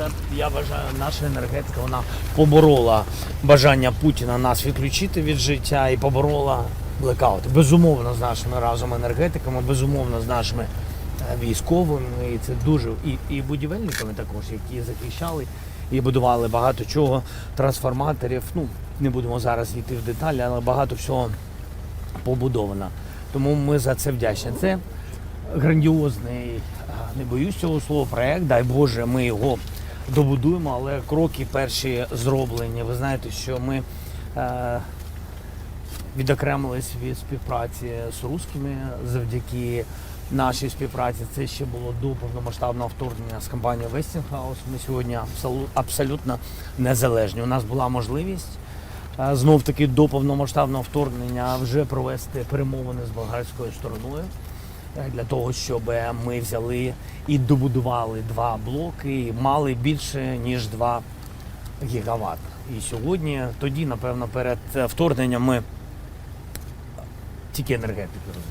це я вважаю, наша енергетика вона поборола бажання Путіна нас відключити від життя і поборола блекаут. Безумовно, з нашими разом енергетиками, безумовно, з нашими е, військовими. І це дуже і, і будівельниками також, які захищали і будували багато чого, трансформаторів. Ну не будемо зараз йти в деталі, але багато всього побудовано. Тому ми за це вдячні. Це грандіозний, не боюсь цього слова, проект. Дай Боже, ми його добудуємо, але кроки перші зроблені. Ви знаєте, що ми е, відокремились від співпраці з русскими завдяки нашій співпраці. Це ще було до повномасштабного вторгнення з компанією Westinghouse. Ми сьогодні абсолютно незалежні. У нас була можливість е, знов таки до повномасштабного вторгнення вже провести перемовини з болгарською стороною для того, щоб ми взяли і добудували два блоки, і мали більше ніж 2 гігават. І сьогодні, тоді, напевно, перед е, вторгненням ми тільки енергетики розуміємо.